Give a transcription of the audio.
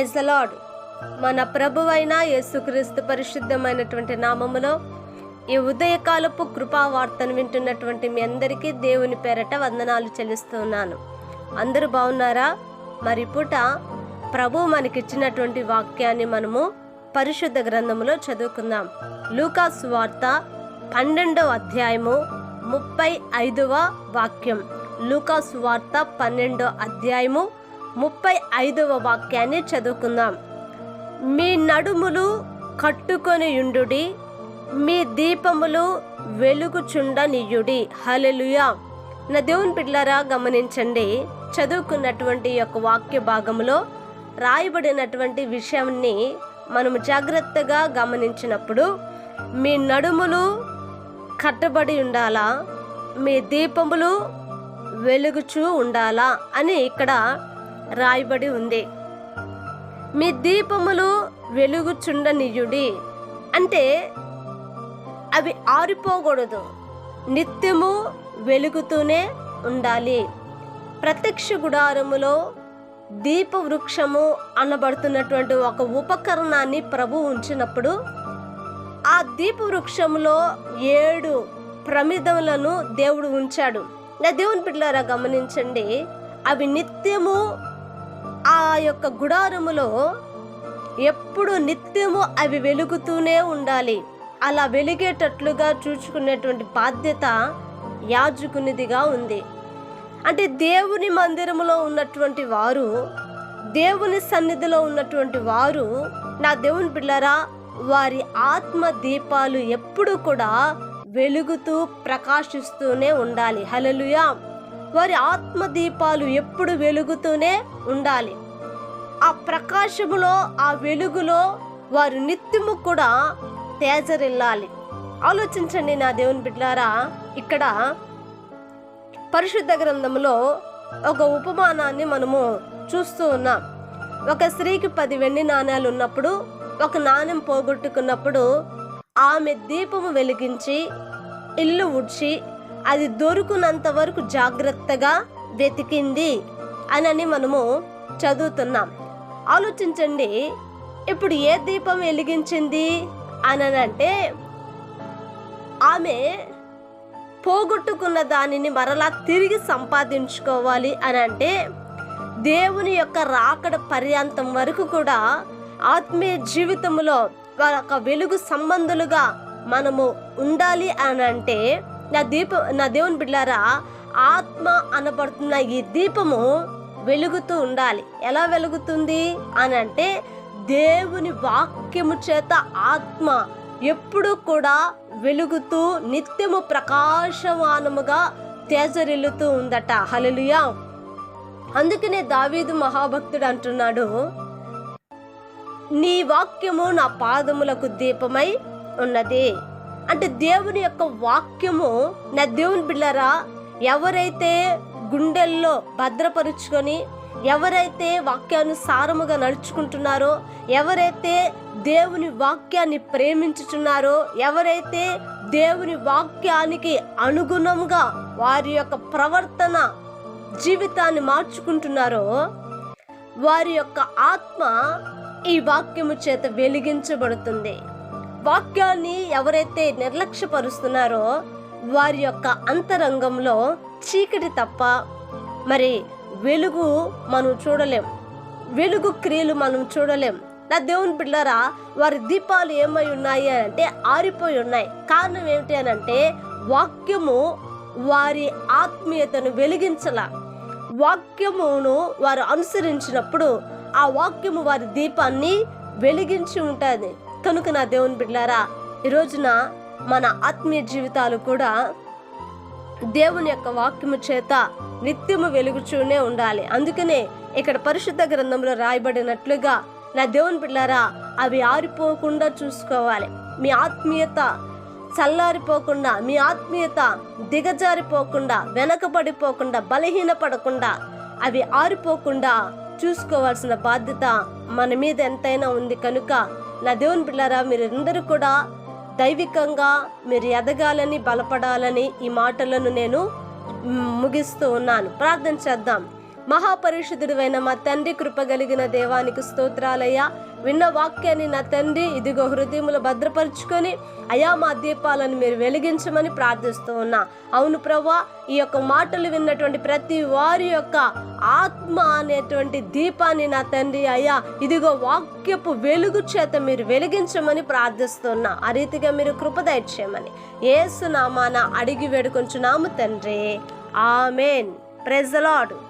Praise lord మన ప్రభువైన యేసుక్రీస్తు పరిశుద్ధమైనటువంటి నామములో ఈ ఉదయకాలపు కృపా వార్తను వింటున్నటువంటి మీ అందరికీ దేవుని పేరట వందనాలు చెల్లిస్తున్నాను. అందరూ బాగున్నారా? మరి పూట ప్రభు మనకిచ్చినటువంటి వాక్యాన్ని మనము పరిశుద్ధ గ్రంథములో చదువుకుందాం. లూకాస్ వార్త పన్నెండవ అధ్యాయము ముప్పై ఐదవ వాక్యం. లూకాస్ వార్త పన్నెండో అధ్యాయము ముప్పై ఐదవ వాక్యాన్ని చదువుకుందాం. మీ నడుములు కట్టుకొని ఉండుడి మీ దీపములు వెలుగుచుండనియుడి. హలెలుయా నా దేవుని పిల్లరా గమనించండి చదువుకున్నటువంటి యొక్క వాక్య భాగంలో రాయబడినటువంటి విషయాన్ని మనము జాగ్రత్తగా గమనించినప్పుడు మీ నడుములు కట్టబడి ఉండాలా? మీ దీపములు వెలుగుచూ ఉండాలా? అని ఇక్కడ రాయబడి ఉంది. మీ దీపములు వెలుగుచుండనియుడి. అంటే అవి ఆరిపోకూడదు. నిత్యము వెలుగుతూనే ఉండాలి. ప్రత్యక్ష గుడారములో దీపవృక్షము అనబడుతున్నటువంటి ఒక ఉపకరణాన్ని ప్రభు ఉంచినప్పుడు ఆ దీప వృక్షములో ఏడు ప్రమిదములను దేవుడు ఉంచాడు. నా దేవుని బిడ్డలారా గమనించండి. అవి నిత్యము ఆ యొక్క గుడారములో ఎప్పుడు నిత్యము అవి వెలుగుతూనే ఉండాలి. అలా వెలిగేటట్లుగా చూచుకునేటువంటి బాధ్యత యాజకునిదిగా ఉంది. అంటే దేవుని మందిరములో ఉన్నటువంటి వారు దేవుని సన్నిధిలో ఉన్నటువంటి వారు నా దేవుని పిల్లరా వారి ఆత్మ దీపాలు ఎప్పుడు కూడా వెలుగుతూ ప్రకాశిస్తూనే ఉండాలి. హలలుయా వారి ఆత్మదీపాలు ఎప్పుడు వెలుగుతూనే ఉండాలి. ఆ ప్రకాశములో ఆ వెలుగులో వారు నిత్యము కూడా తేజరిల్లాలి. ఆలోచించండి నా దేవుని బిడ్డారా ఇక్కడ పరిశుద్ధ గ్రంథంలో ఒక ఉపమానాన్ని మనము చూస్తూ ఉన్నాం. ఒక స్త్రీకి పది వెండి నాణ్యాలు ఉన్నప్పుడు ఒక నాణ్యం పోగొట్టుకున్నప్పుడు ఆమె దీపము వెలిగించి ఇల్లు ఉడ్చి అది దొరుకునంత వరకు జాగ్రత్తగా వెతికింది అనని మనము చదువుతున్నాం. ఆలోచించండి ఇప్పుడు ఏ దీపం వెలిగించింది అననంటే ఆమె పోగొట్టుకున్న దానిని మరలా తిరిగి సంపాదించుకోవాలి అని అంటే దేవుని యొక్క రాకడ పర్యాంతం వరకు కూడా ఆత్మీయ జీవితంలో ఒక వెలుగు సంబంధులుగా మనము ఉండాలి అని అంటే నా దీపం నా దేవుని బిడ్డారా ఆత్మ అనబడుతున్న ఈ దీపము వెలుగుతూ ఉండాలి. ఎలా వెలుగుతుంది? అని అంటే దేవుని వాక్యము చేత ఆత్మ ఎప్పుడు కూడా వెలుగుతూ నిత్యము ప్రకాశమానముగా తేజరిల్లుతూ ఉందట. హలలుయా అందుకనే దావీదు మహాభక్తుడు అంటున్నాడు నీ వాక్యము నా పాదములకు దీపమై ఉన్నది. అంటే దేవుని యొక్క వాక్యము నా దేవుని బిళ్ళరా ఎవరైతే గుండెల్లో భద్రపరుచుకొని ఎవరైతే వాక్యానుసారముగా నడుచుకుంటున్నారో ఎవరైతే దేవుని వాక్యాన్ని ప్రేమించుచున్నారో ఎవరైతే దేవుని వాక్యానికి అనుగుణంగా వారి యొక్క ప్రవర్తన జీవితాన్ని మార్చుకుంటున్నారో వారి యొక్క ఆత్మ ఈ వాక్యము చేత వెలిగించబడుతుంది. వాక్యాన్ని ఎవరైతే నిర్లక్ష్యపరుస్తున్నారో వారి యొక్క అంతరంగంలో చీకటి తప్ప మరి వెలుగు మనం చూడలేం. వెలుగు క్రియలు మనం చూడలేం. నా దేవుని బిడ్డరా వారి దీపాలు ఏమై ఉన్నాయి అని అంటే ఆరిపోయి ఉన్నాయి. కారణం ఏమిటి అని అంటే వాక్యము వారి ఆత్మీయతను వెలిగించల. వాక్యమును వారు అనుసరించినప్పుడు ఆ వాక్యము వారి దీపాన్ని వెలిగించి ఉంటుంది. కనుక నా దేవుని బిడ్డారా ఈ రోజున మన ఆత్మీయ జీవితాలు కూడా దేవుని యొక్క వాక్యము చేత నిత్యము వెలుగుచూనే ఉండాలి. అందుకనే ఇక్కడ పరిశుద్ధ గ్రంథంలో రాయబడినట్లుగా నా దేవుని పిల్లారా అవి ఆరిపోకుండా చూసుకోవాలి. మీ ఆత్మీయత చల్లారిపోకుండా మీ ఆత్మీయత దిగజారిపోకుండా వెనకబడిపోకుండా బలహీనపడకుండా అవి ఆరిపోకుండా చూసుకోవాల్సిన బాధ్యత మన మీద ఎంతైనా ఉంది. కనుక నా దేవుని పిల్లారా మీరందరూ కూడా దైవికంగా మీరు ఎదగాలని బలపడాలని ఈ మాటలను నేను ముగిస్తూ ఉన్నాను. ప్రార్థన చేద్దాం. మహాపరిషుదుడైన మా తండ్రి కృప కలిగిన దేవానికి స్తోత్రాలయ్యా. విన్న వాక్యాన్ని నా తండ్రి ఇదిగో హృదయములు భద్రపరుచుకొని అయా మా దీపాలను మీరు వెలిగించమని ప్రార్థిస్తూ ఉన్నా. అవును ప్రభా ఈ యొక్క మాటలు విన్నటువంటి ప్రతి వారి యొక్క ఆత్మ అనేటువంటి దీపాన్ని నా తండ్రి అయ్యా ఇదిగో వాక్యపు వెలుగు చేత మీరు వెలిగించమని ప్రార్థిస్తున్నా ఆ రీతిగా మీరు కృపదయచేయమని ఏసునామాన అడిగి వేడుకొంచున్నాము తండ్రి. ఆమెన్. ప్రెజలాడు